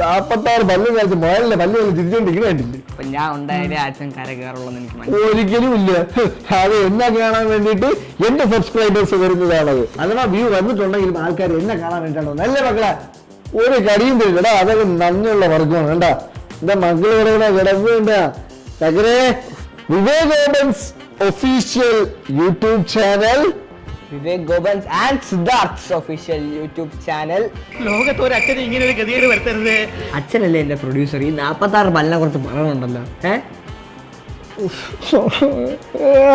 നാപ്പത്താറ് പല്ല് കഴിച്ച് മുയലിന്റെ പല്ല് കളി തിരിച്ചോണ്ടിരിക്കണ കണ്ടില്ലേ? അപ്പൊ ഞാൻ ഉണ്ടായാലേ അച്ഛൻ കര കയറുള്ളൂ എനിക്ക് മനസ്സിലായി. ഒരിക്കലും ഇല്ല. അത് എന്നെ കാണാൻ വേണ്ടിയിട്ട് എന്റെ സബ്സ്ക്രൈബേഴ്സ് വരുന്നതാണത്. അഥവാ വ്യൂ വന്നിട്ടുണ്ടെങ്കിലും ആൾക്കാർ എന്നെ കാണാൻ വേണ്ടിയിട്ടാണ് നല്ല മക്കളെ? ഒരു കടിയും തരില്ല അതൊക്കെ നന്ദിയുള്ള വർഗമാണ് കണ്ട. എന്റെ മക്കൾ കിടക്കുന്ന കിടക്കുന്നുണ്ട. തകരെ Vivek Gopan's official YouTube channel Vivek Gopan's and Siddharth official YouTube channel. ലോകത്ത് ഒരു അച്ഛൻ ഇങ്ങനെ ഒരു ഗതികേട് വരുത്തരുത്. അച്ഛനല്ലേ എന്റെ പ്രൊഡ്യൂസർ ഈ നാപ്പത്തി ആറ് പല്ലിനെ കുറിച്ച് പറയണുണ്ടല്ലോ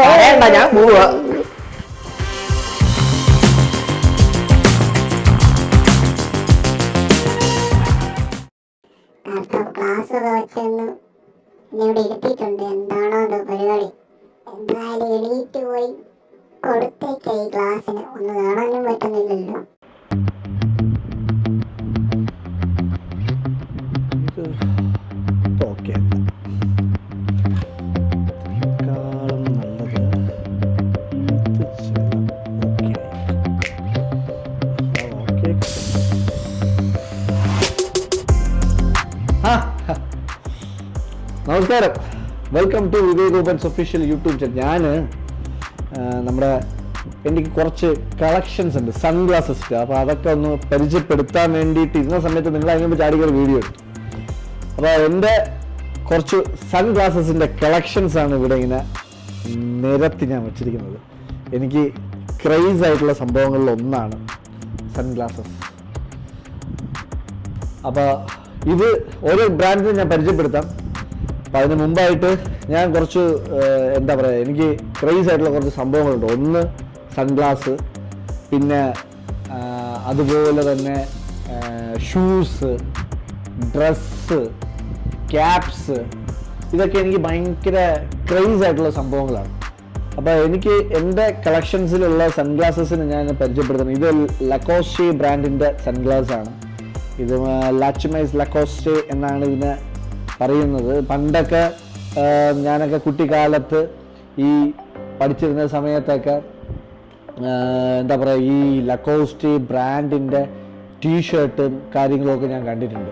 പറയണ്ട ഞാൻ പോവാ. ക്ലാസ് ഇവിടെ ഇരുത്തിയിട്ടുണ്ട്. എന്താണോ അത് പരിപാടി? എന്തായാലും എണീറ്റ് പോയി. കൊടുത്തേക്ക ഈ ഗ്ലാസ്സിന് ഒന്ന് കാണാനും പറ്റുന്നില്ലല്ലോ. നമസ്കാരം. Welcome to Vivek Gopan's official YouTube channel. ഞാൻ നമ്മുടെ എനിക്ക് കുറച്ച് കളക്ഷൻസ് ഉണ്ട് സൺഗ്ലാസസ് അപ്പോൾ അതൊക്കെ ഒന്ന് പരിചയപ്പെടുത്താൻ വേണ്ടിയിട്ട് ഇരുന്ന സമയത്ത് നിങ്ങൾ അതിനെ ചാടിക്കൊരു വീഡിയോ എടുത്തു അപ്പോൾ എന്റെ കുറച്ച് സൺഗ്ലാസസിന്റെ കളക്ഷൻസ് ആണ് ഇവിടെ ഇങ്ങനെ നിരത്തി ഞാൻ വെച്ചിരിക്കുന്നത്. എനിക്ക് ക്രൈസ് ആയിട്ടുള്ള സംഭവങ്ങളിൽ ഒന്നാണ് സൺഗ്ലാസസ് അപ്പോൾ ഇത് ഓരോ ബ്രാൻഡിനും ഞാൻ പരിചയപ്പെടുത്താം. അപ്പോൾ അതിന് മുമ്പായിട്ട് ഞാൻ കുറച്ച് എന്താ പറയുക എനിക്ക് ക്രൈസ് ആയിട്ടുള്ള കുറച്ച് സംഭവങ്ങളുണ്ട്. ഒന്ന് സൺഗ്ലാസ് പിന്നെ അതുപോലെ തന്നെ ഷൂസ് ഡ്രസ്സ് ക്യാപ്സ് ഇതൊക്കെ എനിക്ക് ഭയങ്കര ക്രൈസ് ആയിട്ടുള്ള സംഭവങ്ങളാണ്. അപ്പോൾ എനിക്ക് എന്റെ കളക്ഷൻസിലുള്ള സൺഗ്ലാസസിന് ഞാൻ പരിചയപ്പെടുത്തുന്നത് ഇത് ലക്കോസ്റ്റേ ബ്രാൻഡിന്റെ സൺഗ്ലാസ് ആണ് ഇത് ലാച്ചുമൈസ് ലക്കോസ്റ്റേ എന്നാണ് ഇതിനെ പറയുന്നത്. പണ്ടൊക്കെ ഞാനൊക്കെ കുട്ടിക്കാലത്ത് ഈ പഠിച്ചിരുന്ന സമയത്തൊക്കെ എന്താ പറയുക ഈ ലക്കോസ്റ്റി ബ്രാൻഡിന്റെ ടീഷർട്ടും കാര്യങ്ങളൊക്കെ ഞാൻ കണ്ടിട്ടുണ്ട്.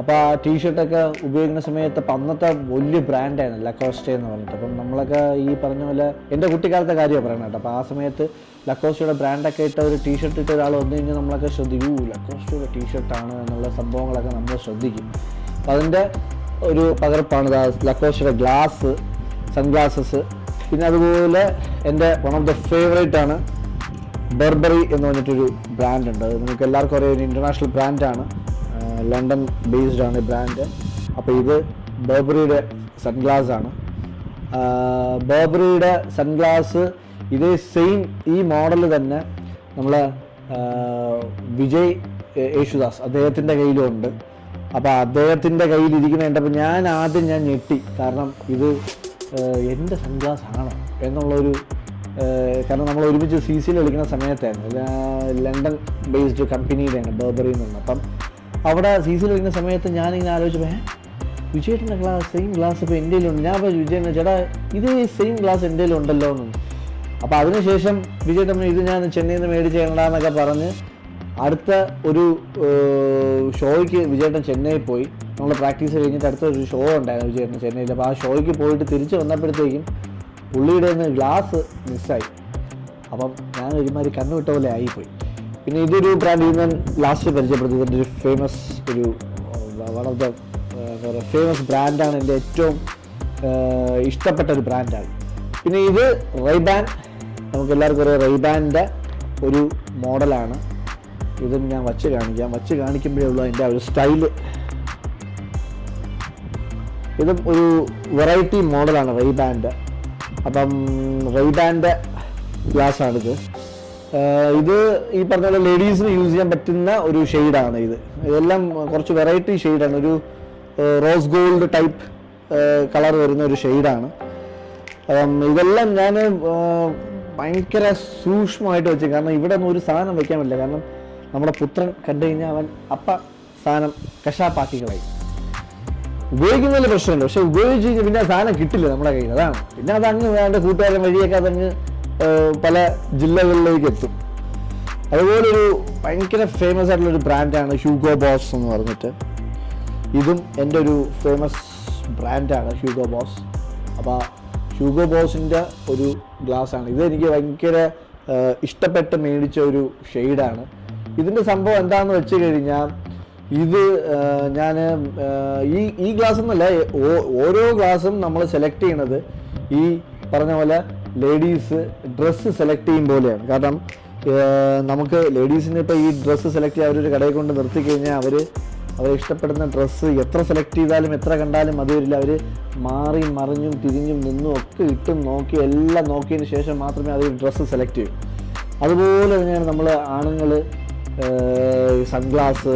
അപ്പോൾ ആ ടീഷർട്ടൊക്കെ ഉപയോഗിക്കുന്ന സമയത്ത് അപ്പം അന്നത്തെ വലിയ ബ്രാൻഡാണ് ലക്കോസ്റ്റി എന്ന് പറഞ്ഞിട്ട്. അപ്പം നമ്മളൊക്കെ ഈ പറഞ്ഞ പോലെ എന്റെ കുട്ടിക്കാലത്തെ കാര്യമാണ് പറയണത് കേട്ടോ. അപ്പോൾ ആ സമയത്ത് ലക്കോസ്റ്റയുടെ ബ്രാൻഡൊക്കെ ഇട്ട ഒരു ടീഷർട്ട് ഇട്ട ഒരാൾ വന്നു കഴിഞ്ഞാൽ നമ്മളൊക്കെ ശ്രദ്ധിക്കും. ലക്കോസ്റ്റിയുടെ ലക്കോസ്റ്റയുടെ ടീഷർട്ടാണ് എന്നുള്ള സംഭവങ്ങളൊക്കെ നമ്മൾ ശ്രദ്ധിക്കും. അപ്പം അതിന്റെ ഒരു പകർപ്പാണ് ലക്കോഷയുടെ ഗ്ലാസ് സൺഗ്ലാസസ്. പിന്നെ അതുപോലെ എന്റെ വൺ ഓഫ് ദ ഫേവറേറ്റ് ആണ് ബെർബറി എന്ന് പറഞ്ഞിട്ടൊരു ബ്രാൻഡ് ഉണ്ട്. അത് നിങ്ങൾക്ക് എല്ലാവർക്കും അറിയാം ഒരു ഇന്റർനാഷണൽ ബ്രാൻഡാണ് ലണ്ടൻ ബേസ്ഡ് ആണ് ബ്രാൻഡ് അപ്പോൾ ഇത് ബേബറിയുടെ സൺഗ്ലാസ് ആണ്. ബേബറിയുടെ സൺഗ്ലാസ് ഇതേ സെയിം ഈ മോഡൽ തന്നെ നമ്മൾ വിജയ് യേശുദാസ് അദ്ദേഹത്തിന്റെ കയ്യിലും ഉണ്ട്. അപ്പോൾ അദ്ദേഹത്തിന്റെ കയ്യിൽ കണ്ടപ്പോൾ ഞാൻ ആദ്യം ഞാൻ ഞെട്ടി. കാരണം ഇത് ഏഹ്, എന്റെ സൺഗ്ലാസ് എന്നുള്ളൊരു കാരണം നമ്മൾ ഒരുമിച്ച് സി സിയിൽ കളിക്കുന്ന സമയത്തായിരുന്നു. ലണ്ടൻ ബേസ്ഡ് കമ്പനിയുടെയാണ് ബർബറിയിൽ നിന്ന് അപ്പം അവിടെ സി സിയിൽ കളിക്കുന്ന സമയത്ത് ഞാനിങ്ങനെ ആലോചിച്ചപ്പോൾ ഏ വിജയേട്ടന്റെ ഗ്ലാസ് സെയിം ഗ്ലാസ് ഇപ്പോൾ എന്റെ ഉണ്ട് ഞാൻ അപ്പോൾ വിജയൻ ചേട്ടാ ഇത് സെയിം ഗ്ലാസ് എന്റെ ഉണ്ടല്ലോ എന്ന് അപ്പോൾ അതിനുശേഷം വിജയേട്ടൻ ഇത് ഞാൻ ചെന്നൈയിൽ നിന്ന് എന്നൊക്കെ പറഞ്ഞ് അടുത്ത ഒരു ഷോയ്ക്ക് വിജയേട്ടൻ ചെന്നൈയിൽ പോയി. നമ്മൾ പ്രാക്ടീസ് കഴിഞ്ഞിട്ട് അടുത്ത ഒരു ഷോ ഉണ്ടായിരുന്നു വിജയേട്ടൻ ചെന്നൈയിൽ. അപ്പോൾ ആ ഷോയ്ക്ക് പോയിട്ട് തിരിച്ച് വന്നപ്പോഴത്തേക്കും പുള്ളിയുടെ നിന്ന് ഗ്ലാസ് മിസ്സായി. അപ്പം ഞാൻ ഒരുമാതിരി കണ്ണുവിട്ട പോലെ ആയിപ്പോയി. പിന്നെ ഇതൊരു ബ്രാൻഡ് ഞാൻ ലാസ്റ്റ് പരിചയപ്പെടുത്തി. ഇതിന്റെ ഒരു ഫേമസ് ഒരു വൺ ഓഫ് ദ എന്താ പറയുക ഫേമസ് ബ്രാൻഡാണ് എന്റെ ഏറ്റവും ഇഷ്ടപ്പെട്ട ഒരു ബ്രാൻഡാണ് പിന്നെ ഇത് റൈബാൻ നമുക്കെല്ലാവർക്കും അറിയാം റൈബാന്റെ ഒരു മോഡലാണ് ഇതും ഞാൻ വച്ച് കാണിക്കാം. വച്ച് കാണിക്കുമ്പോഴേ ഉള്ളൂ അതിന്റെ ഒരു സ്റ്റൈൽ. ഇതും ഒരു വെറൈറ്റി മോഡലാണ് റൈബാന്റെ അപ്പം റൈബാന്റെ ഗ്ലാസ്സാണിത് ഇത് ഈ പറഞ്ഞ പോലെ ലേഡീസിന് യൂസ് ചെയ്യാൻ പറ്റുന്ന ഒരു ഷെയ്ഡാണ് ഇത്. ഇതെല്ലാം കുറച്ച് വെറൈറ്റി ഷെയ്ഡാണ് ഒരു റോസ് ഗോൾഡ് ടൈപ്പ് കളർ വരുന്ന ഒരു ഷെയ്ഡാണ് അപ്പം ഇതെല്ലാം ഞാൻ ഭയങ്കര സൂക്ഷ്മമായിട്ട് വെച്ചു. കാരണം ഇവിടെ ഒന്നും ഒരു സാധനം വെക്കാൻ പറ്റില്ല. കാരണം നമ്മുടെ പുത്രൻ കണ്ടു കഴിഞ്ഞാൽ അവൻ അപ്പ സാധനം കഷാപ്പാക്കികളായി കളയും ഉപയോഗിക്കുന്നതിൽ പ്രശ്നമില്ല പക്ഷെ ഉപയോഗിച്ച് കഴിഞ്ഞാൽ പിന്നെ സാധനം കിട്ടില്ല നമ്മുടെ കയ്യിൽ. അതാണ്. പിന്നെ അതങ്ങ് വേണ്ട കൂട്ടുകാരൻ വഴിയൊക്കെ അതങ്ങ് പല ജില്ലകളിലേക്ക് എത്തും. അതുപോലെ ഒരു ഭയങ്കര ഫേമസ് ആയിട്ടുള്ള ഒരു ബ്രാൻഡാണ് ഹ്യൂഗോ ബോസ് എന്ന് പറഞ്ഞിട്ട്. ഇതും എന്റെ ഒരു ഫേമസ് ബ്രാൻഡാണ് ഹ്യൂഗോ ബോസ്. അപ്പോൾ ഹ്യൂഗോ ബോസിന്റെ ഒരു ഗ്ലാസ്സാണ് ഇത് എനിക്ക് ഭയങ്കര ഇഷ്ടപ്പെട്ട് മേടിച്ച ഒരു ഷെയ്ഡാണ് ഇതിന്റെ സംഭവം എന്താണെന്ന് വെച്ച് കഴിഞ്ഞാൽ ഇത് ഞാൻ ഈ ഈ ഗ്ലാസ് എന്നല്ല ഓരോ ഗ്ലാസും നമ്മൾ സെലക്ട് ചെയ്യണത് ഈ പറഞ്ഞ പോലെ ലേഡീസ് ഡ്രസ്സ് സെലക്ട് ചെയ്യും പോലെയാണ്. കാരണം നമുക്ക് ലേഡീസിന് ഇപ്പോൾ ഈ ഡ്രസ്സ് സെലക്ട് ചെയ്യാൻ അവരൊരു കടയിൽ കൊണ്ട് നിർത്തി കഴിഞ്ഞാൽ അവർ അവർ ഇഷ്ടപ്പെടുന്ന ഡ്രസ്സ് എത്ര സെലക്ട് ചെയ്താലും എത്ര കണ്ടാലും അത് വരില്ല. അവർ മാറി മറിഞ്ഞും തിരിഞ്ഞും നിന്നും ഒക്കെ ഇട്ടും നോക്കി എല്ലാം നോക്കിയതിന് ശേഷം മാത്രമേ അവർ ഡ്രസ്സ് സെലക്ട് ചെയ്യൂ. അതുപോലെ തന്നെയാണ് നമ്മൾ ആണുങ്ങൾ സൺഗ്ലാസ്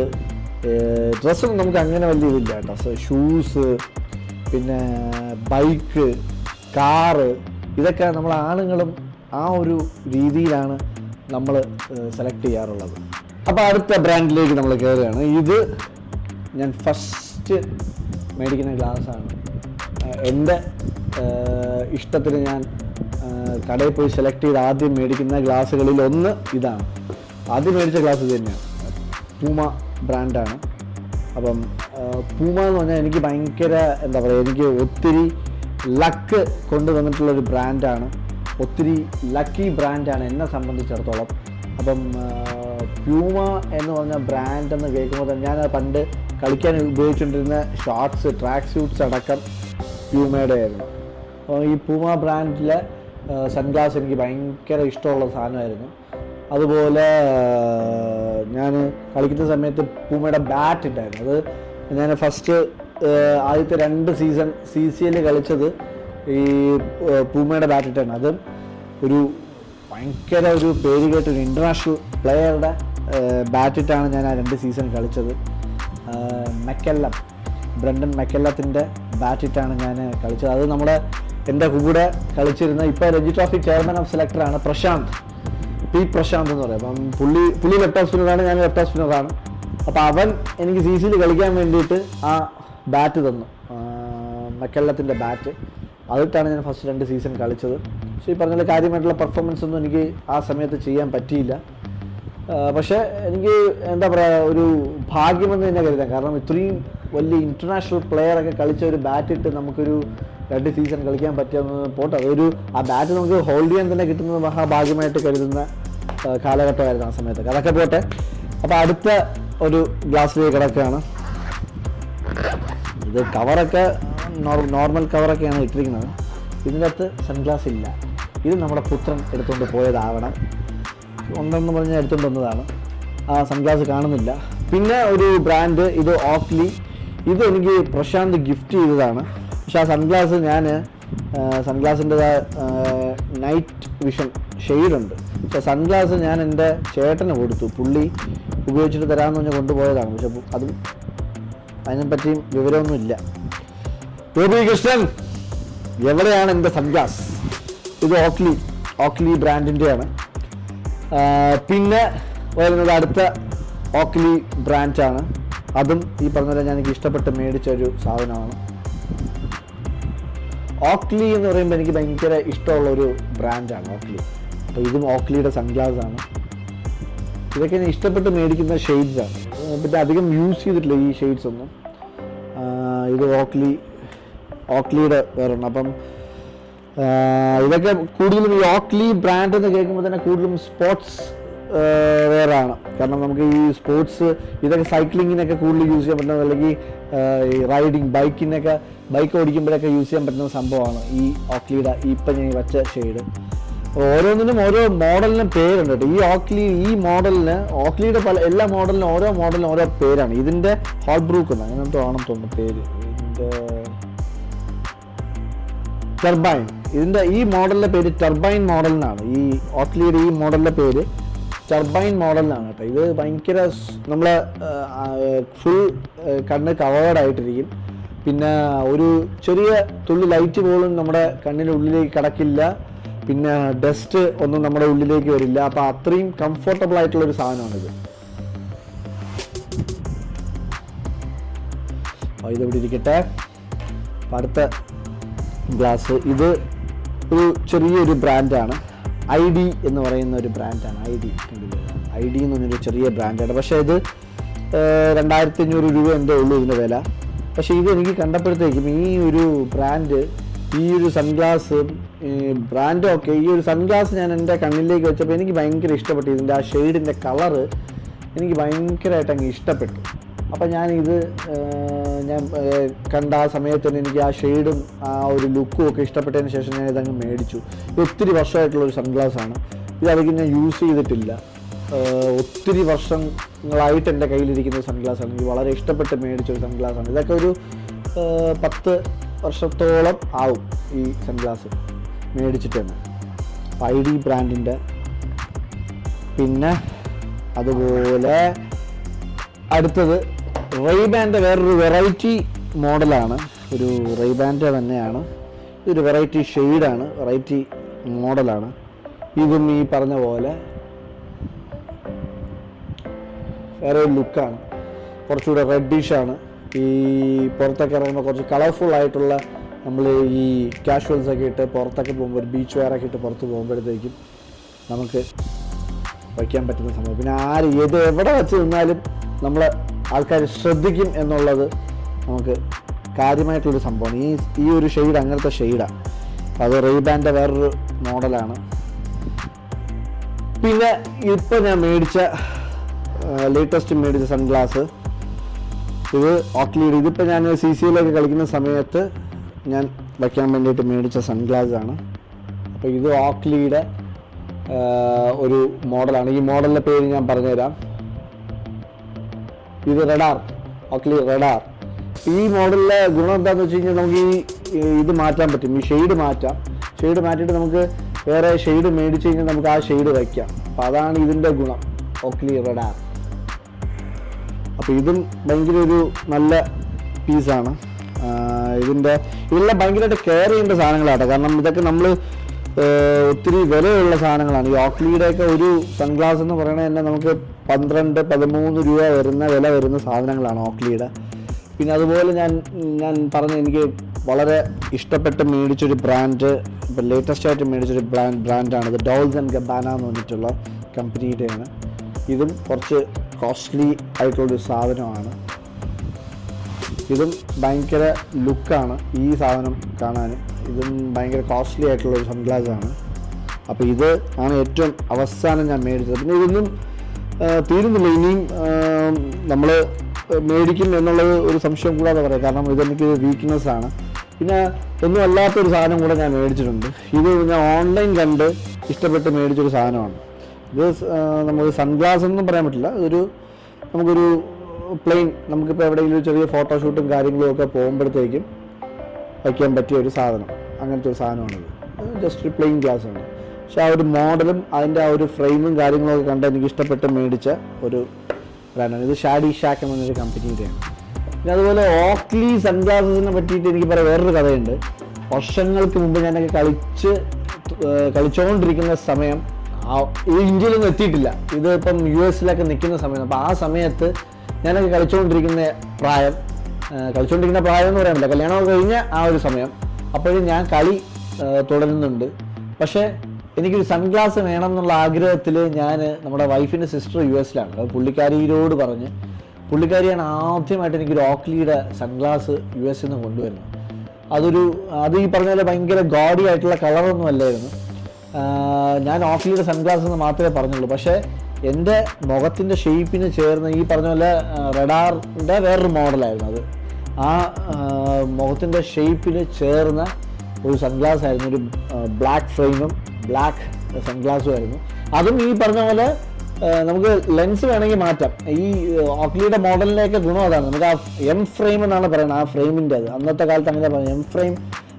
ഡ്രസ്സൊന്നും നമുക്ക് അങ്ങനെ വലിയ ഇതില്ല കേട്ടോ. ഷൂസ് പിന്നെ ബൈക്ക് കാറ് ഇതൊക്കെ നമ്മൾ ആണുങ്ങളും ആ ഒരു രീതിയിലാണ് നമ്മൾ സെലക്ട് ചെയ്യാറുള്ളത്. അപ്പോൾ അടുത്ത ബ്രാൻഡിലേക്ക് നമ്മൾ കയറുകയാണ്. ഇത് ഞാൻ ഫസ്റ്റ് മേടിക്കുന്ന ഗ്ലാസ്സാണ്. എന്റെ ഇഷ്ടത്തിന് ഞാൻ കടയിൽ പോയി സെലക്ട് ചെയ്ത് ആദ്യം മേടിക്കുന്ന ഗ്ലാസ്സുകളിൽ ഒന്ന് ഇതാണ്. ആദ്യം മേടിച്ച ഗ്ലാസ് ഇത് തന്നെയാണ് പൂമ ബ്രാൻഡാണ് അപ്പം പൂമ എന്ന് പറഞ്ഞാൽ എനിക്ക് ഭയങ്കര എന്താ പറയുക എനിക്ക് ഒത്തിരി ലക്ക് കൊണ്ടുവന്നിട്ടുള്ള ഒരു ബ്രാൻഡാണ് ഒത്തിരി ലക്കി ബ്രാൻഡാണ് എന്നെ സംബന്ധിച്ചിടത്തോളം. അപ്പം പ്യൂമ എന്ന് പറഞ്ഞ ബ്രാൻഡ് എന്ന് കേൾക്കുമ്പോൾ തന്നെ ഞാൻ പണ്ട് കളിക്കാൻ ഉപയോഗിച്ചുകൊണ്ടിരുന്ന ഷോർട്സ് ട്രാക്ക് സ്യൂട്ട്സ് അടക്കം പ്യൂമയുടെ ആയിരുന്നു. അപ്പോൾ ഈ പൂമ ബ്രാൻഡിലെ സൺഗ്ലാസ് എനിക്ക് ഭയങ്കര ഇഷ്ടമുള്ള സാധനമായിരുന്നു. അതുപോലെ ഞാൻ കളിക്കുന്ന സമയത്ത് പൂമയുടെ ബാറ്റ് ഉണ്ടായിരുന്നു അത് ഞാൻ ഫസ്റ്റ് ആദ്യത്തെ രണ്ട് സീസൺ സി സി എല്ലിൽ കളിച്ചത് ഈ പൂമയുടെ ബാറ്റ് ഇട്ടാണ്. അതും ഒരു ഭയങ്കര ഒരു പേര് കേട്ട ഒരു ഇന്റർനാഷണൽ പ്ലെയറുടെ ബാറ്റ് ബാറ്റിട്ടാണ് ഞാൻ ആ രണ്ട് സീസൺ കളിച്ചത്. മെക്കെല്ലം ബ്രണ്ടൻ മെക്കെല്ലത്തിന്റെ ബാറ്റിട്ടാണ് ഞാൻ കളിച്ചത്. അത് നമ്മുടെ എന്റെ കൂടെ കളിച്ചിരുന്ന ഇപ്പോൾ രഞ്ജി ട്രോഫി ചെയർമാൻ ഓഫ് സെലക്ടറാണ് പ്രശാന്ത്. പി പ്രശാന്ത് എന്ന് പറയും. അപ്പം പുള്ളി പുള്ളി ലെഫ്റ്റ് ഓഫ് സ്പിന്നറാണ് ഞാൻ ലെഫ്റ്റ് ഓഫ് സ്പിന്നറാണ് അപ്പോൾ അവൻ എനിക്ക് സി സിയിൽ കളിക്കാൻ വേണ്ടിയിട്ട് ആ ബാറ്റ് തന്നു. മെക്കല്ലത്തിന്റെ ബാറ്റ് അതിട്ടാണ് ഞാൻ ഫസ്റ്റ് രണ്ട് സീസൺ കളിച്ചത്. പക്ഷേ ഈ പറഞ്ഞ കാര്യമായിട്ടുള്ള പെർഫോമൻസ് ഒന്നും എനിക്ക് ആ സമയത്ത് ചെയ്യാൻ പറ്റിയില്ല. പക്ഷേ എനിക്ക് എന്താ പറയുക ഒരു ഭാഗ്യമെന്ന് തന്നെ കരുതാം. കാരണം ഇത്രയും വലിയ ഇന്റർനാഷണൽ പ്ലെയറൊക്കെ കളിച്ച ഒരു ബാറ്റ് ഇട്ട് നമുക്കൊരു രണ്ട് സീസൺ കളിക്കാൻ പറ്റിയെന്ന് പോട്ടെ. അതൊരു ആ ബാറ്റ് നമുക്ക് ഹോൾഡ് ചെയ്യാൻ തന്നെ കിട്ടുന്നത് മഹാഭാഗ്യമായിട്ട് കരുതുന്ന കാലഘട്ടമായിരുന്നു ആ സമയത്തൊക്കെ. അതൊക്കെ പോട്ടെ. അപ്പോൾ അടുത്ത ഒരു ഗ്ലാസ്സിലേക്ക് കിടക്കുകയാണ്. ഇത് കവറൊക്കെ നോർമൽ കവറൊക്കെയാണ് ഇട്ടിരിക്കുന്നത്. ഇതിന്റെ അകത്ത് സൺഗ്ലാസ് ഇല്ല. ഇത് നമ്മുടെ പുത്രൻ എടുത്തുകൊണ്ട് പോയതാവണം. ഉണ്ടെന്ന് പറഞ്ഞാൽ എടുത്തുകൊണ്ട് വന്നതാണ്. ആ സൺഗ്ലാസ് കാണുന്നില്ല. പിന്നെ ഒരു ബ്രാൻഡ് ഇത് ഓക്ലി. ഇത് എനിക്ക് പ്രശാന്ത് ഗിഫ്റ്റ് ചെയ്തതാണ്. പക്ഷേ ആ സൺഗ്ലാസ് ഞാൻ സൺഗ്ലാസിന്റെ നൈറ്റ് വിഷൻ ഷെയ്ഡുണ്ട് പക്ഷെ സൺഗ്ലാസ് ഞാൻ എന്റെ ചേട്ടന് കൊടുത്തു. പുള്ളി ഉപയോഗിച്ചിട്ട് തരാമെന്ന് പറഞ്ഞാൽ കൊണ്ടുപോയതാണ്. പക്ഷെ അതും അതിനെപ്പറ്റിയും വിവരമൊന്നുമില്ല. ഗോപി കൃഷ്ണൻ എവിടെയാണ് എന്റെ സൺഗ്ലാസ് ഇത് ഓക്ലി ഓക്ലി ബ്രാൻഡിന്റെയാണ്. പിന്നെ വരുന്നത് അടുത്ത ഓക്ലി ബ്രാൻഡാണ്. അതും ഈ പറഞ്ഞ പോലെ ഞാൻ എനിക്ക് ഇഷ്ടപ്പെട്ട് മേടിച്ച ഒരു സാധനമാണ്. ഓക്ലി എന്ന് പറയുമ്പോൾ എനിക്ക് ഭയങ്കര ഇഷ്ടമുള്ള ഒരു ബ്രാൻഡാണ് ഓക്ലി അപ്പോൾ ഇതും ഓക്ലിയുടെ സൺഗ്ലാസ് ആണ്. ഇതൊക്കെ ഞാൻ ഇഷ്ടപ്പെട്ട് മേടിക്കുന്ന ഷെയ്ഡ്സ് ആണ്. പിന്നെ അധികം യൂസ് ചെയ്തിട്ടില്ല ഈ ഷെയ്ഡ്സ് ഒന്നും. ഇത് ഓക്ലി ഓക്ലിയുടെ വേറൊരെണ്ണം. അപ്പം ഇതൊക്കെ കൂടുതലും ഈ ഓക്ലി ബ്രാൻഡ് എന്ന് കേൾക്കുമ്പോൾ തന്നെ കൂടുതലും സ്പോർട്സ് വേറാണ്. കാരണം നമുക്ക് ഈ സ്പോർട്സ് ഇതൊക്കെ സൈക്ലിങ്ങിനൊക്കെ കൂടുതൽ യൂസ് ചെയ്യാൻ പറ്റുന്നത് അല്ലെങ്കിൽ ഈ റൈഡിങ് ബൈക്കിനൊക്കെ ബൈക്ക് ഓടിക്കുമ്പോഴൊക്കെ യൂസ് ചെയ്യാൻ പറ്റുന്ന സംഭവമാണ് ഈ ഓക്ലിയുടെ ഇപ്പം ഞാൻ വച്ച ഷെയ്ഡ്. ഓരോന്നിനും ഓരോ മോഡലിനും പേരുണ്ട് കേട്ടോ. ഈ ഓക്ലി ഈ മോഡലിന് ഓക്ലിയുടെ പല എല്ലാ മോഡലിനും ഓരോ മോഡലിനും ഓരോ പേരാണ്. ഇതിന്റെ ഹോൾ ബ്രൂക്ക് എന്ന് അങ്ങനെ തോന്നണം തോന്നുന്നു പേര്. ഇതിന്റെ ടെർബൈൻ. ഇതിന്റെ ഈ മോഡലിന്റെ പേര് ടെർബൈൻ മോഡലിനാണ്. ഈ ഓക്ലിയുടെ ഈ മോഡലിന്റെ പേര്. ടർബൈൻ മോഡലിനാണ് കേട്ടോ. ഇത് ഭയങ്കര നമ്മൾ ഫുൾ കണ്ണ് കവേർഡ് ആയിട്ടിരിക്കും. പിന്നെ ഒരു ചെറിയ തുള്ളി ലൈറ്റ് പോലും നമ്മുടെ കണ്ണിന്റെ ഉള്ളിലേക്ക് കിടക്കില്ല. പിന്നെ ഡസ്റ്റ് ഒന്നും നമ്മുടെ ഉള്ളിലേക്ക് വരില്ല. അപ്പോൾ അത്രയും കംഫർട്ടബിൾ ആയിട്ടുള്ള ഒരു സാധനമാണിത്. അപ്പോൾ ഇതിവിടെ ഇരിക്കട്ടെ. അടുത്ത ഗ്ലാസ് ഇത് ഒരു ചെറിയൊരു ബ്രാൻഡാണ് ഐ ഡി എന്ന് പറയുന്ന ഒരു ബ്രാൻഡാണ്. ഐ ഡി ഐ ഡി എന്ന് പറഞ്ഞൊരു ചെറിയ ബ്രാൻഡാണ്. പക്ഷേ ഇത് രണ്ടായിരത്തി അഞ്ഞൂറ് രൂപ എന്തോ ഉള്ളൂ ഇതിന്റെ വില. പക്ഷേ ഇത് എനിക്ക് കണ്ടപ്പോഴത്തേക്കും ഈ ഒരു ബ്രാൻഡ് ഈ ഒരു സൺഗ്ലാസ് ബ്രാൻഡ് ഒക്കെ ഈ ഒരു സൺഗ്ലാസ് ഞാൻ എന്റെ കണ്ണിലേക്ക് വെച്ചപ്പോൾ എനിക്ക് ഭയങ്കര ഇഷ്ടപ്പെട്ടു. ഇതിന്റെ ആ ഷെയ്ഡിന്റെ കളറ് എനിക്ക് ഭയങ്കരമായിട്ട് അങ്ങ് ഇഷ്ടപ്പെട്ടു. അപ്പം ഞാനിത് ഞാൻ കണ്ട ആ സമയത്ത് തന്നെ എനിക്ക് ആ ഷെയ്ഡും ആ ഒരു ലുക്കും ഒക്കെ ഇഷ്ടപ്പെട്ടതിന് ശേഷം ഞാൻ ഇതങ്ങ് മേടിച്ചു. ഒത്തിരി സൺഗ്ലാസ് ആണ് ഇത് അധികം ഞാൻ യൂസ് ചെയ്തിട്ടില്ല. ഒത്തിരി വർഷങ്ങളായിട്ട് എന്റെ കയ്യിലിരിക്കുന്ന സൺഗ്ലാസ് ആണ് എനിക്ക് വളരെ ഇഷ്ടപ്പെട്ട് മേടിച്ച ഒരു സൺഗ്ലാസ് ആണ് ഇതൊക്കെ ഒരു പത്ത് വർഷത്തോളം ആവും ഈ സൺഗ്ലാസ് മേടിച്ചിട്ട് തന്നെ ഐ ഡി ബ്രാൻഡിന്റെ. പിന്നെ അതുപോലെ അടുത്തത് റൈബാന്റെ വേറൊരു വെറൈറ്റി മോഡലാണ് ഒരു റൈബാന്റെ തന്നെയാണ്. ഇതൊരു വെറൈറ്റി ഷെയ്ഡാണ് വെറൈറ്റി മോഡലാണ് ഇതും ഈ പറഞ്ഞ പോലെ വേറെ ഒരു ലുക്കാണ് കുറച്ചുകൂടെ റെഡിഷാണ് ഈ പുറത്തൊക്കെ ഇറങ്ങുമ്പോൾ കുറച്ച് കളർഫുൾ ആയിട്ടുള്ള നമ്മൾ ഈ കാഷ്വൽസ് ഇട്ട് പുറത്തൊക്കെ പോകുമ്പോൾ ഒരു ബീച്ച് വെയറൊക്കെ ഇട്ട് പുറത്ത് പോകുമ്പോഴത്തേക്കും നമുക്ക് വയ്ക്കാൻ പറ്റുന്ന സംഭവം. പിന്നെ ആര് ഏത് എവിടെ വെച്ച് നിന്നാലും നമ്മൾ ആൾക്കാർ ശ്രദ്ധിക്കും എന്നുള്ളത് നമുക്ക് കാര്യമായിട്ടുള്ളൊരു സംഭവമാണ്. ഈ ഈ ഒരു ഷെയ്ഡ് അങ്ങനത്തെ ഷെയ്ഡാണ് അത് റീബാന്റെ വേറൊരു മോഡലാണ്. പിന്നെ ഇപ്പോൾ ഞാൻ മേടിച്ച ലേറ്റസ്റ്റ് മേടിച്ച സൺഗ്ലാസ് ഇത് ഓക്ലിയുടെ ഇതിപ്പോൾ ഞാൻ സി സിയിലൊക്കെ കളിക്കുന്ന സമയത്ത് ഞാൻ വയ്ക്കാൻ വേണ്ടിയിട്ട് മേടിച്ച സൺഗ്ലാസ് ആണ്. അപ്പോൾ ഇത് ഓക്ലിയുടെ ഒരു മോഡലാണ്. ഈ മോഡലിന്റെ പേര് ഞാൻ പറഞ്ഞുതരാം. ഇത് റഡാർ ഓക്ലി റഡാർ ഈ മോഡലിലെ ഗുണം എന്താണെന്ന് വെച്ച് കഴിഞ്ഞാൽ നമുക്ക് ഈ ഇത് മാറ്റാൻ പറ്റും. ഈ ഷെയ്ഡ് മാറ്റാം. ഷെയ്ഡ് മാറ്റിയിട്ട് നമുക്ക് വേറെ ഷെയ്ഡ് മേടിച്ച് കഴിഞ്ഞാൽ നമുക്ക് ആ ഷെയ്ഡ് വയ്ക്കാം. അപ്പോൾ അതാണ് ഇതിന്റെ ഗുണം. ഓക്ലി റഡാർ അപ്പോൾ ഇതും ഭയങ്കര ഒരു നല്ല പീസാണ് ഇതിന്റെ ഇതെല്ലാം ഭയങ്കരമായിട്ട് കെയർ ചെയ്യേണ്ട സാധനങ്ങളാട്ടോ. കാരണം ഇതൊക്കെ നമ്മൾ ഒത്തിരി വിലയുള്ള സാധനങ്ങളാണ്. ഈ ഓക്ലിയുടെയൊക്കെ ഒരു സൺഗ്ലാസ് എന്ന് പറയുന്നത് തന്നെ നമുക്ക് പന്ത്രണ്ട് പതിമൂന്ന് രൂപ വരുന്ന വില വരുന്ന സാധനങ്ങളാണ് ഓക്ലിയുടെ പിന്നെ അതുപോലെ ഞാൻ ഞാൻ പറഞ്ഞ എനിക്ക് വളരെ ഇഷ്ടപ്പെട്ട് മേടിച്ചൊരു ബ്രാൻഡ് ഇപ്പം ലേറ്റസ്റ്റ് ആയിട്ട് മേടിച്ചൊരു ബ്രാൻഡ് ബ്രാൻഡാണ് ഇത് ഡോൾസ് ആൻഡ് ഗബാന എന്ന് പറഞ്ഞിട്ടുള്ള കമ്പനിയുടെയാണ്. ഇതും കുറച്ച് കോസ്റ്റ്ലി ആയിട്ടുള്ളൊരു സാധനമാണ്. ഇതും ഭയങ്കര ലുക്കാണ് ഈ സാധനം കാണാൻ. ഇതും ഭയങ്കര കോസ്റ്റ്ലി ആയിട്ടുള്ള ഒരു സൺഗ്ലാസ് ആണ്. അപ്പോൾ ഇത് ആണ് ഏറ്റവും അവസാനം ഞാൻ മേടിച്ചത്. പിന്നെ ഇതൊന്നും തീരുന്നില്ല. ഇനിയും നമ്മൾ മേടിക്കും എന്നുള്ളത് ഒരു സംശയം കൂടാതെ പറയാം. കാരണം ഇതെനിക്ക് വീക്ക്നെസ് ആണ്. പിന്നെ ഒന്നും അല്ലാത്തൊരു സാധനം കൂടെ ഞാൻ മേടിച്ചിട്ടുണ്ട്. ഇത് ഞാൻ ഓൺലൈൻ കണ്ട് ഇഷ്ടപ്പെട്ട് മേടിച്ചൊരു സാധനമാണ്. ഇത് നമുക്ക് സൺഗ്ലാസ് ഒന്നും പറയാൻ പറ്റില്ല. ഒരു നമുക്കൊരു പ്ലെയിൻ നമുക്കിപ്പോൾ എവിടെയെങ്കിലും ചെറിയ ഫോട്ടോഷൂട്ടും കാര്യങ്ങളും ഒക്കെ പോകുമ്പോഴത്തേക്കും വയ്ക്കാൻ പറ്റിയ ഒരു സാധനം. അങ്ങനത്തെ ഒരു സാധനമാണിത്. ജസ്റ്റ് പ്ലെയിൻ ഗ്ലാസ് ആണ്. പക്ഷെ ആ ഒരു മോഡലും അതിന്റെ ആ ഒരു ഫ്രെയിമും കാര്യങ്ങളൊക്കെ കണ്ട് എനിക്ക് ഇഷ്ടപ്പെട്ട് മേടിച്ച ഒരു ബ്രാൻഡാണ് ഇത് ഷാഡി ഷാക്ക് എന്ന് പറഞ്ഞൊരു കമ്പനിയുടെയാണ് പിന്നെ അതുപോലെ ഓക്ലി സൺഗ്ലാസസിനെ പറ്റിയിട്ട് എനിക്ക് പറയാൻ വേറൊരു കഥയുണ്ട്. വർഷങ്ങൾക്ക് മുമ്പ് ഞാനൊക്കെ കളിച്ച് കളിച്ചുകൊണ്ടിരിക്കുന്ന സമയം ഇത് ഇന്ത്യയിലൊന്നും എത്തിയിട്ടില്ല. ഇത് ഇപ്പം യു എസിലൊക്കെ നിൽക്കുന്ന സമയം അപ്പോൾ ആ സമയത്ത് ഞാനൊക്കെ കളിച്ചുകൊണ്ടിരിക്കുന്ന പ്രായം കളിച്ചുകൊണ്ടിരിക്കുന്ന പ്രായം എന്ന് പറയാൻ പറ്റില്ല. കല്യാണം കഴിഞ്ഞ ആ ഒരു സമയം. അപ്പോഴും ഞാൻ കളി തുടരുന്നുണ്ട്. പക്ഷേ എനിക്കൊരു സൺഗ്ലാസ് വേണം എന്നുള്ള ആഗ്രഹത്തിൽ ഞാൻ നമ്മുടെ വൈഫിന്റെ സിസ്റ്റർ യു എസിലാണ്. അത് പുള്ളിക്കാരിയിലോട് പറഞ്ഞ് പുള്ളിക്കാരിയാണ് ആദ്യമായിട്ട് എനിക്കൊരു ഓക്ലിയുടെ സൺഗ്ലാസ് യു എസിൽ നിന്ന് കൊണ്ടുവരുന്നത്. അതൊരു അത് ഈ പറഞ്ഞ പോലെ ഭയങ്കര ഗോഡി ആയിട്ടുള്ള കളറൊന്നും അല്ലായിരുന്നു. ഞാൻ ഓക്ലിയുടെ സൺഗ്ലാസ് എന്ന് മാത്രമേ പറഞ്ഞുള്ളൂ. പക്ഷേ എന്റെ മുഖത്തിന്റെ ഷേപ്പിന് ചേർന്ന് ഈ പറഞ്ഞ പോലെ റെഡാറിന്റെ വേറൊരു മോഡലായിരുന്നു അത്. ആ മുഖത്തിന്റെ ഷേപ്പിന് ചേർന്ന ഒരു സൺഗ്ലാസ് ആയിരുന്നു. ഒരു ബ്ലാക്ക് ഫ്രെയിമും ബ്ലാക്ക് സൺഗ്ലാസും ആയിരുന്നു. അതും ഈ പറഞ്ഞ പോലെ നമുക്ക് ലെൻസ് വേണമെങ്കിൽ മാറ്റാം. ഈ ഓക്ലിയുടെ മോഡലിന്റെയൊക്കെ ഗുണം അതാണ്. നമുക്ക് ആ എം ഫ്രെയിം എന്നാണ് പറയുന്നത്. ആ ഫ്രെയിമിന്റെ അത്. അന്നത്തെ കാലത്ത് അങ്ങനെ പറയുന്നത് എം ഫ്രെയിം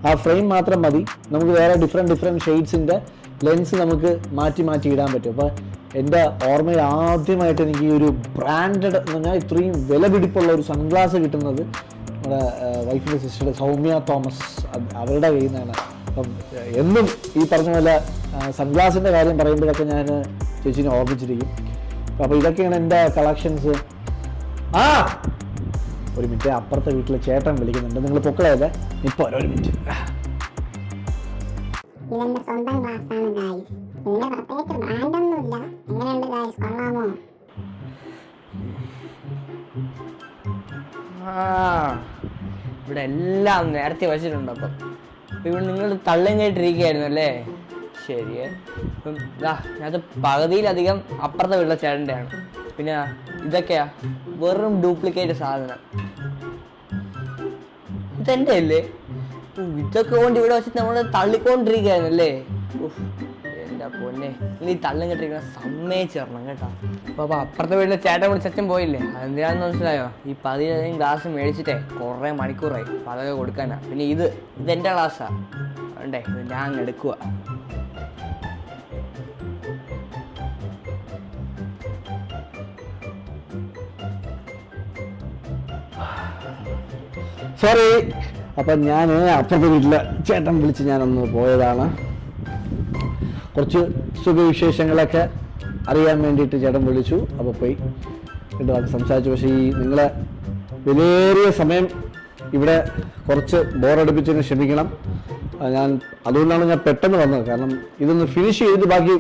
ആ ഫ്രെയിം മാത്രം മതി. നമുക്ക് വേറെ ഡിഫറെന്റ് ഡിഫറെന്റ് ഷെയ്ഡ്സിന്റെ ലെൻസ് നമുക്ക് മാറ്റി മാറ്റി ഇടാൻ പറ്റും. അപ്പോൾ എന്റെ ഓർമ്മയിൽ ആദ്യമായിട്ട് എനിക്ക് ഈ ഒരു ബ്രാൻഡഡ് എന്ന് പറഞ്ഞാൽ ഇത്രയും വില പിടിപ്പുള്ള ഒരു സൺഗ്ലാസ് കിട്ടുന്നത് നമ്മുടെ വൈഫിന്റെ സിസ്റ്ററുടെ സൗമ്യ തോമസ് അവരുടെ കയ്യിൽ നിന്നാണ് അപ്പം എന്നും ഈ പറഞ്ഞ പോലെ സൺഗ്ലാസിന്റെ കാര്യം പറയുമ്പോഴൊക്കെ ഞാൻ ചേച്ചിനെ ഓർമ്മിച്ചിരിക്കും. അപ്പോൾ ഇതൊക്കെയാണ് എന്റെ കളക്ഷൻസ്. ആ! ഒരു മിനിറ്റ് അപ്പുറത്തെ വീട്ടിലെ ചേട്ടൻ വിളിക്കുന്നുണ്ട്. നിങ്ങൾ പൊക്കളയല്ലേ? ഇപ്പോൾ ഒരു മിനിറ്റ്. ഇതെന്റെ സ്വന്തം ആണ് ഗായ്സ് ഇതിന്റെ പ്രത്യേകിച്ച് ബ്രാൻഡൊന്നുമില്ല എങ്ങനെയുണ്ട് ഗായ്സ് കൊള്ളാമോ? ആ. ഇവിടെ എല്ലാം നേരത്തെ വെച്ചിട്ടുണ്ട് അപ്പം. ഇവിടെ നിങ്ങൾ തള്ളം കേട്ടിരിക്കുകയായിരുന്നു അല്ലേ? ശരിയേ അപ്പം ഇതാ അത് പകുതിയിലധികം അപ്പുറത്തെ വീട്ടിലെ ചേട്ടന്റെയാണ്. പിന്നെ ഇതൊക്കെയാ വെറും ഡ്യൂപ്ലിക്കേറ്റ് സാധനം. ഇതെന്റെ അല്ലേ ഇതൊക്കെ കൊണ്ട് ഇവിടെ വെച്ചിട്ട് നമ്മൾ തള്ളിക്കൊണ്ടിരിക്കുകയായിരുന്നല്ലേ? എന്റെ പൊന്നെ ഇനി തള്ളും കെട്ടിരിക്കണ സമ്മതിച്ച് കേട്ടോ. അപ്പൊ അപ്പൊ അപ്പുറത്തെ വീട്ടിലെ ചേട്ടൻ വിളിച്ച് അച്ഛൻ പോയില്ലേ? അതെന്തിനാന്ന് മനസ്സിലായോ? ഈ പതിനധികം ഗ്ലാസ് മേടിച്ചിട്ടേ കുറേ മണിക്കൂറായി പതൊക്കെ കൊടുക്കാനാ. പിന്നെ ഇത് ഇത് എന്റെ ഗ്ലാസ്സാ വേണ്ടേ ഇത് ഞാൻ എടുക്കുക സോറി അപ്പം ഞാൻ അപ്പുറത്തെ വീട്ടിലെ ചേട്ടൻ വിളിച്ച് ഞാനൊന്ന് പോയതാണ്. കുറച്ച് സുഖവിശേഷങ്ങളൊക്കെ അറിയാൻ വേണ്ടിയിട്ട് ചേട്ടൻ വിളിച്ചു. അപ്പോൾ പോയി. രണ്ട് വാക്ക് സംസാരിച്ചു. പക്ഷേ ഈ നിങ്ങളെ വിലയേറിയ സമയം ഇവിടെ കുറച്ച് ബോറടിപ്പിച്ചതിന് ക്ഷമിക്കണം. ഞാൻ അതുകൊണ്ടാണ് ഞാൻ പെട്ടെന്ന് വന്നത്. കാരണം ഇതൊന്ന് ഫിനിഷ് ചെയ്ത് ബാക്കി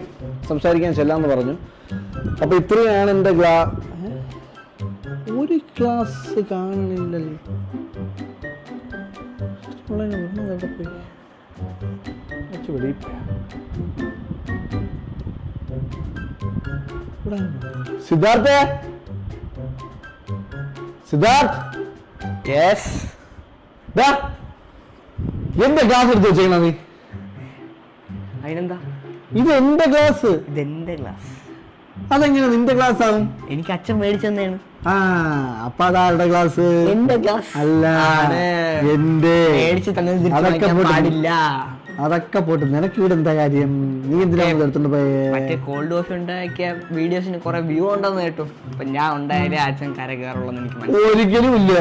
സംസാരിക്കാൻ ചെല്ലാമെന്ന് പറഞ്ഞു. അപ്പോൾ ഇത്രയാണ് എന്റെ ഗ്ലാ ഒരു ക്ലാസ് കാണണില്ലല്ലോ കുറച്ച് വെളിയിൽ പോയാ സിദ്ധാർത്ഥ സിദ്ധാർത്ഥ് യെസ് ദാ, എന്റെ ഗ്ലാസ് എടുത്ത് വെച്ചേക്കണ നീ? അതിനെന്താ? ഇത് എന്റെ ഗ്ലാസ് എന്റെ ഗ്ലാസ് അതെങ്ങനെ നിന്റെ ഗ്ലാസ് ആവും എനിക്ക് അച്ഛൻ മേടിച്ചു തന്നെയാണ് ആ അപ്പൊ അതാരുടെ ഗ്ലാസ് എന്റെ ഗ്ലാസ് അല്ല. എന്റെ മേടിച്ചു തന്നെ പാടില്ല. അതൊക്കെ പോട്ട്. നിനക്ക് ഇവിടെ എന്താ കാര്യം? നീ എന്തിനാണ് എടുത്തോണ്ട് പോയേ? മറ്റേ കോൾഡ് കോഫി ഉണ്ടാക്കിയ വീഡിയോസിന് കുറെ വ്യൂ ഉണ്ടെന്ന് കേട്ടു. അപ്പൊ ഞാൻ ഉണ്ടായാലേ അച്ഛൻ കര എനിക്ക് ഒരിക്കലും ഇല്ല.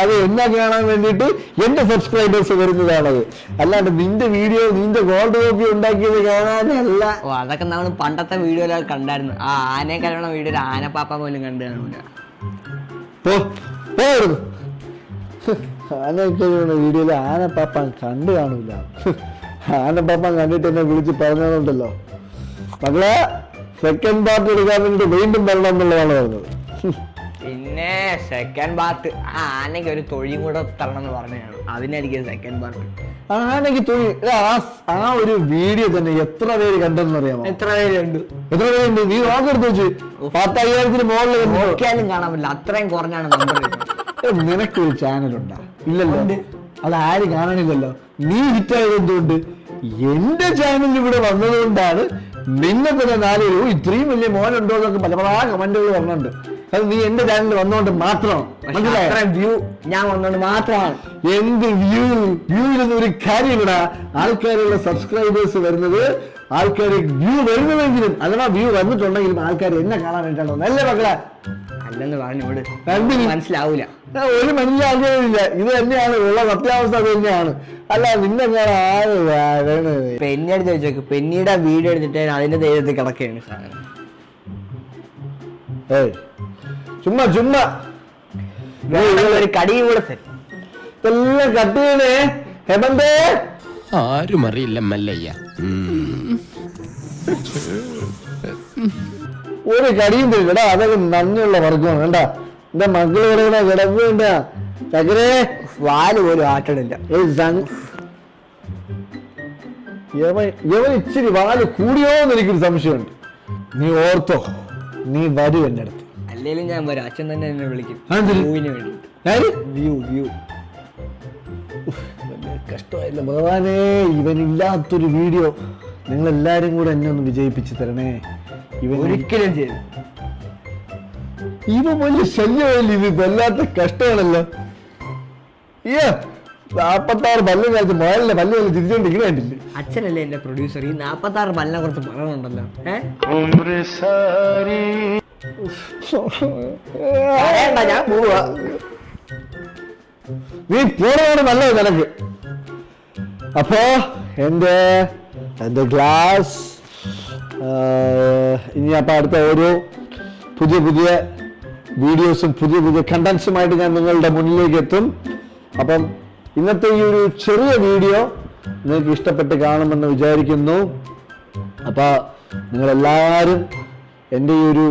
അത് എന്നെ കാണാൻ വേണ്ടിട്ട് എന്റെ സബ്സ്ക്രൈബേഴ്സ് വരുന്നതാണത്. അല്ലാണ്ട് നിന്റെ വീഡിയോ നിന്റെ ഗോൾഡ് കോപ്പി ഉണ്ടാക്കിയത് കാണാനല്ല ഓ അതൊക്കെ നമ്മൾ പണ്ടത്തെ വീഡിയോയിലൊക്കെ കണ്ടായിരുന്നു. ആ ആനയെ കലവണ വീഡിയോയിൽ പാപ്പ പോലും കണ്ടു കാണൂല. പോ വീഡിയോയിൽ ആനയൊക്കെ വീഡിയോയിൽ ആനപ്പാപ്പാൻ കണ്ടു കാണൂല. ആനപ്പാപ്പാൻ കണ്ടിട്ട് എന്നെ വിളിച്ച് പറഞ്ഞതുണ്ടല്ലോ. മകളെ സെക്കൻഡ് പാർട്ട് എടുക്കാൻ വേണ്ടി വീണ്ടും വരണം എന്നുള്ളതാണ് പറഞ്ഞത്. പിന്നെ സെക്കൻഡ് പാർട്ട് ആനയ്ക്ക് ഒരു തൊഴിയും കൂടെ തരണം എന്ന് പറഞ്ഞാണ് അതിനായിരിക്കും സെക്കൻഡ് പാർട്ട് ആനയ്ക്ക് എടാ, ആ ഒരു വീഡിയോ തന്നെ എത്ര പേര് കണ്ടെന്ന് അറിയാമോ? എത്ര പേരുണ്ട്? എത്ര പേരുണ്ട്? നീ നോക്കെടുത്ത് വെച്ച്. പത്തയ്യായിരത്തിന് മുകളിൽ. നോക്കിയാലും കാണാൻ പറ്റില്ല. അത്രയും കുറഞ്ഞാണ് നമ്പർ നിനക്കൊരു ചാനലുണ്ടാ ഇല്ലല്ലോ. അത് ആര് കാണണില്ലല്ലോ? നീ ഹിറ്റായത് എന്തുകൊണ്ട്? എന്റെ ചാനൽ ഇവിടെ വന്നതുകൊണ്ടാണ് നിന്നെ തന്നെ നാല് ഇത്രയും വലിയ മോനുണ്ടോ എന്നൊക്കെ പല പല കമന്റുകൾ വന്നിട്ടുണ്ട്. അത് നീ എന്റെ ചാനലിൽ വന്നതുകൊണ്ട് മാത്രം. മനസ്സിലായോ? വ്യൂ ഞാൻ വന്നോണ്ട് മാത്രമാണ്. എന്ത് വ്യൂ വ്യൂ ഒരു കാര്യം ഇവിടെ ആൾക്കാരുള്ള സബ്സ്ക്രൈബേഴ്സ് വരുന്നത് ആൾക്കാർ വ്യൂ വരുന്നുവെങ്കിലും അഥവാ വ്യൂ വന്നിട്ടുണ്ടെങ്കിലും ആൾക്കാർ എന്നെ കാണാൻ വേണ്ടിയിട്ടാണോ? നല്ല മക്കളെ? അല്ലെന്ന് പറഞ്ഞോട് മനസ്സിലാവൂല. ഒരു ഇത് തന്നെയാണ് ഉള്ള സത്യാവസ്ഥ അത് തന്നെയാണ്. അല്ല നിന്നെ ഞാൻ ആര്? പെന്നി എടുത്ത് വെച്ചേക്ക്. പെന്നിയുടെ വീഡിയോ എടുത്തിട്ട് അതിന്റെ ധൈര്യത്തിൽ കിടക്കുകയാണ് സാധനം. ഏയ് ചുമ്മാ ചുമ്മാ. ഒരു കടിയും കൂടെ സെറ്റ് ഇതെല്ലാം കട്ട് ചെയ്യണേ. ഹെബന്തേ ആരും അറിയില്ല മല്ലയ്യ. ഒരു കടിയും തരും എടാ അതൊക്കെ നന്ദിയുള്ള വർഗമാണ് കേട്ടാ എന്റെ മക്കൾ കിടക്കണ കിടപ്പുണ്ട ചക്കരേ വാൽ പോലും ആട്ടണില്ല. യവൻ ഇച്ചിരി വാൽ കൂടിയോ എന്ന് എനിക്കൊരു സംശയമുണ്ട്. നീ ഓർത്തോ നീ വരൂ എന്റെ അടുത്ത്. അല്ലെങ്കിലും ഞാൻ വരാം. അച്ഛൻ തന്നെ എന്നെ വിളിക്കും? വ്യൂവിന്? View view. കഷ്ടമായില്ല. ഭഗവാനേ ഇവനില്ലാത്തൊരു വീഡിയോ. നിങ്ങൾ എല്ലാരും കൂടെ എന്നെ ഒന്ന് വിജയിപ്പിച്ച് തരണേ. ഇവൻ ഒരിക്കലും ചെയ്തു. ഇവ വലിയ ശല്യമല്ല ഇത്? വല്ലാത്ത കഷ്ടമാണല്ലോ. അയ്യോ നാപ്പത്താറ് പല്ലും കാലത്ത് മോയലിന്റെ പല്ല് പോലെ തിരിച്ചോണ്ടിരിക്കണ കണ്ടില്ലേ? അച്ഛനല്ലേ എന്റെ പ്രൊഡ്യൂസർ ഈ നാപ്പത്തി ആറ് പല്ലിനെ കുറിച്ച് പറയണുണ്ടല്ലോ. ഏഹ് ഞാൻ പോവാ. നീ പോണതാണ് നല്ലത് നിനക്ക്. അപ്പോ എന്റെ എന്റെ ഗ്ലാസ്. ഇനി അപ്പം അടുത്ത ഓരോ പുതിയ പുതിയ വീഡിയോസും പുതിയ പുതിയ കണ്ടൻസുമായിട്ട് ഞാൻ നിങ്ങളുടെ മുന്നിലേക്ക് എത്തും അപ്പം ഇന്നത്തെ ഈ ഒരു ചെറിയ വീഡിയോ നിങ്ങൾക്ക് ഇഷ്ടപ്പെട്ട് കാണുമെന്ന് വിചാരിക്കുന്നു. അപ്പൊ നിങ്ങളെല്ലാവരും എന്റെ ഈ ഒരു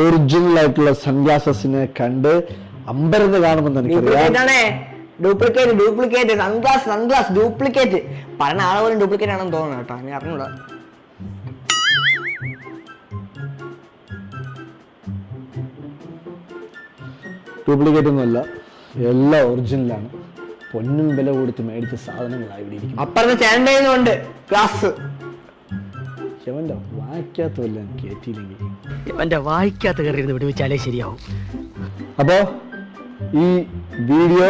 ഒറിജിനൽ ആയിട്ടുള്ള സൺഗ്ലാസസിനെ കണ്ട് അമ്പരന്ന് കാണുമെന്ന് എനിക്കറിയാം. Duplicate duplicate sunglass sunglass duplicate പറഞ്ഞ ആളെ പോലും ഡ്യൂപ്ലിക്കേറ്റ് ആണെന്ന് തോന്നുന്നു കേട്ടോ ഞാൻ അറിഞ്ഞൂടാ. ഡ്യൂപ്ലിക്കേറ്റ് ഒന്നുമല്ല എല്ലാം ഒറിജിനലാണ് പൊന്നും വില കൊടുത്ത് മേടിച്ച സാധനങ്ങളായി ഇവിടെ അപ്പുറത്തെ കയറ്റിയില്ലെങ്കിൽ എന്റെ വായിക്കാത്ത കയറി ഇരുന്ന് വിടുവിച്ചാലേ ശരിയാവും. അപ്പോ ഈ വീഡിയോ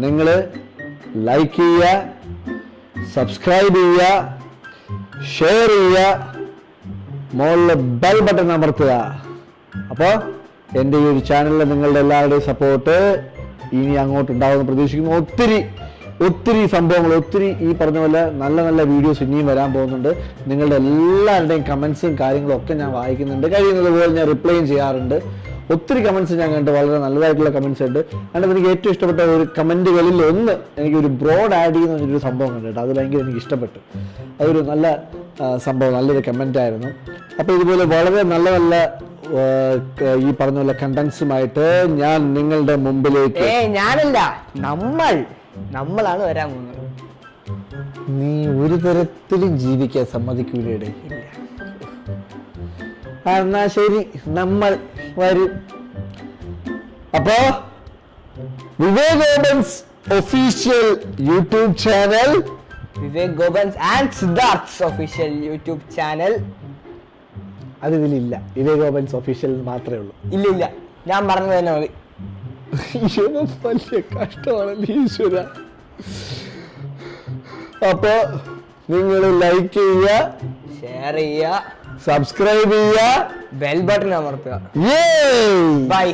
നിങ്ങൾ ലൈക്ക് ചെയ്യുക സബ്സ്ക്രൈബ് ചെയ്യുക ഷെയർ ചെയ്യുക മുകളിൽ ബെൽ ബട്ടൺ അമർത്തുക. അപ്പോൾ എന്റെ ഈ ഒരു ചാനലിൽ നിങ്ങളുടെ എല്ലാവരുടെയും സപ്പോർട്ട് ഇനി അങ്ങോട്ട് ഉണ്ടാകുമെന്ന് പ്രതീക്ഷിക്കുന്നു. ഒത്തിരി ഒത്തിരി സംഭവങ്ങൾ ഒത്തിരി ഈ പറഞ്ഞ പോലെ നല്ല നല്ല വീഡിയോസ് ഇനിയും വരാൻ പോകുന്നുണ്ട്. നിങ്ങളുടെ എല്ലാവരുടെയും കമൻസും കാര്യങ്ങളും ഒക്കെ ഞാൻ വായിക്കുന്നുണ്ട്. കഴിയുന്നത് പോലെ ഞാൻ റിപ്ലൈയും ചെയ്യാറുണ്ട്. ഒത്തിരി കമൻസ് ഞാൻ കണ്ടു വളരെ നല്ലതായിട്ടുള്ള കമൻസ് ഉണ്ട്. അതിനകത്ത് എനിക്ക് ഏറ്റവും ഇഷ്ടപ്പെട്ട ഒരു കമന്റുകളിൽ ഒന്ന് എനിക്ക് ഒരു ബ്രോഡ് ആഡ് ചെയ്യുന്ന ഒരു സംഭവം കണ്ടു കേട്ടോ അത് ഭയങ്കര എനിക്ക് ഇഷ്ടപ്പെട്ടു. അതൊരു നല്ല സംഭവം നല്ലൊരു കമന്റ് ആയിരുന്നു. അപ്പോൾ ഇതുപോലെ വളരെ നല്ല നല്ല ഈ പറഞ്ഞ പോലെ കണ്ടൻസുമായിട്ട് ഞാൻ നിങ്ങളുടെ മുമ്പിലേക്ക് ഞാനല്ല. നമ്മൾ നമ്മളാണ് വരാൻ പോകുന്നത്. നീ ഒരു തരത്തിലും ജീവിക്കാൻ സമ്മതിക്കൂലേ എന്നാ ശരി. നമ്മൾ വരും. അപ്പോ Vivek Gopan's official YouTube channel. Vivek Gopan's and Siddharth official YouTube channel. അത് ഇതിലില്ല. വിവേക് ഓബൻസ് ഒഫീഷ്യൽ മാത്രമേ ഉള്ളൂ. ഇല്ല ഇല്ല. ഞാൻ പറഞ്ഞു തന്നെ മതി. വലിയ കഷ്ടമാണല്ലോ ഈശ്വര. അപ്പോ നിങ്ങൾ ലൈക്ക് ചെയ്യുക. ഷെയർ ചെയ്യുക. സബ്സ്ക്രൈബ് ചെയ്യുക ബെൽ ബട്ടൺ അമർത്തുക Yay! ബൈ